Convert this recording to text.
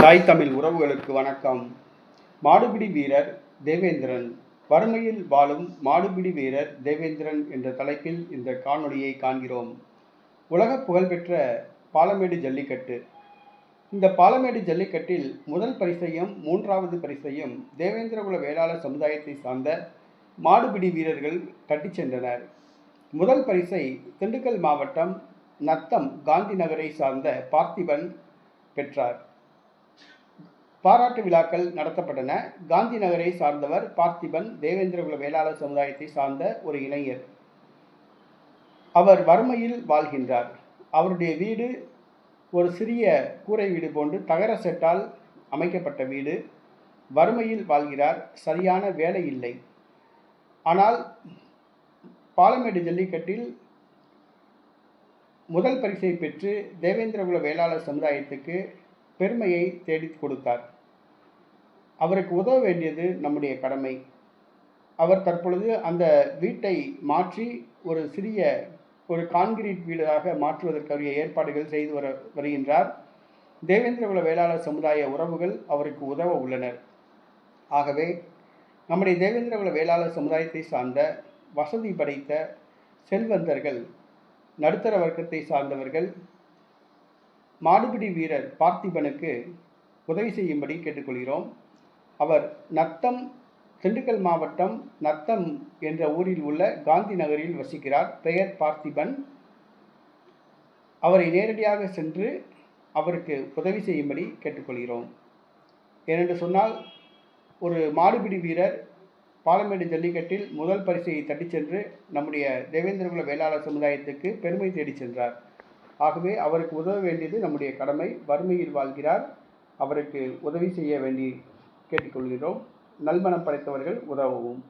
தாய் தமிழ் உறவுகளுக்கு வணக்கம். மாடுபிடி வீரர் தேவேந்திரன். வறுமையில் வாழும் மாடுபிடி வீரர் தேவேந்திரன் என்ற தலைப்பில் இந்த காணொளியை காண்கிறோம். உலக புகழ்பெற்ற பாலமேடு ஜல்லிக்கட்டு. இந்த பாலமேடு ஜல்லிக்கட்டில் முதல் பரிசையும் மூன்றாவது பரிசையும் தேவேந்திரகுல வேளாளர் சமுதாயத்தை சார்ந்த மாடுபிடி வீரர்கள் தட்டிச் சென்றனர். முதல் பரிசை திண்டுக்கல் மாவட்டம் நத்தம் காந்தி நகரை சார்ந்த பார்த்திபன் பெற்றார். பாராட்டு விழாக்கள் நடத்தப்பட்டன. காந்தி நகரை சார்ந்தவர் பார்த்திபன் தேவேந்திரகுல வேளாளர் சமுதாயத்தை சார்ந்த ஒரு இளைஞர். அவர் வறுமையில் வாழ்கின்றார். அவருடைய வீடு ஒரு சிறிய கூரை வீடு போன்று தகர செட்டால் அமைக்கப்பட்ட வீடு. வறுமையில் வாழ்கிறார். சரியான வேலை இல்லை. ஆனால் பாலமேடு ஜல்லிக்கட்டில் முதல் பரிசை பெற்று தேவேந்திரகுல வேளாளர் சமுதாயத்துக்கு பெருமையை தேடிக் கொடுத்தார். அவருக்கு உதவ வேண்டியது நம்முடைய கடமை. அவர் தற்பொழுது அந்த வீட்டை மாற்றி ஒரு சிறிய ஒரு கான்கிரீட் வீடாக மாற்றுவதற்குரிய ஏற்பாடுகள் செய்து வர வருகின்றார். தேவேந்திரகுல வேளாளர் சமுதாய உறவுகள் அவருக்கு உதவ உள்ளனர். ஆகவே நம்முடைய தேவேந்திரகுல வேளாளர் சமுதாயத்தை சார்ந்த வசதி படைத்த செல்வந்தர்கள் நடுத்தர வர்க்கத்தை சார்ந்தவர்கள் மாடுபிடி வீரர் பார்த்திபனுக்கு உதவி செய்யும்படி கேட்டுக்கொள்கிறோம். அவர் நத்தம் திண்டுக்கல் மாவட்டம் நத்தம் என்ற ஊரில் உள்ள காந்தி நகரில் வசிக்கிறார். பெயர் பார்த்திபன். அவரை நேரடியாக சென்று அவருக்கு உதவி செய்யும்படி கேட்டுக்கொள்கிறோம். ஏனென்று சொன்னால் ஒரு மாடுபிடி வீரர் பாலமேடு ஜல்லிக்கட்டில் முதல் பரிசையை தட்டிச் சென்று நம்முடைய தேவேந்திரகுல வேளாளர் சமுதாயத்துக்கு பெருமை தேடிச் சென்றார். ஆகவே அவருக்கு உதவ வேண்டியது நம்முடைய கடமை. வறுமையில் வாழ்கிறார். அவருக்கு உதவி செய்ய வேண்டி கேட்டுக்கொள்கிறோம். நல்மனம் படைத்தவர்கள் உதவவும்.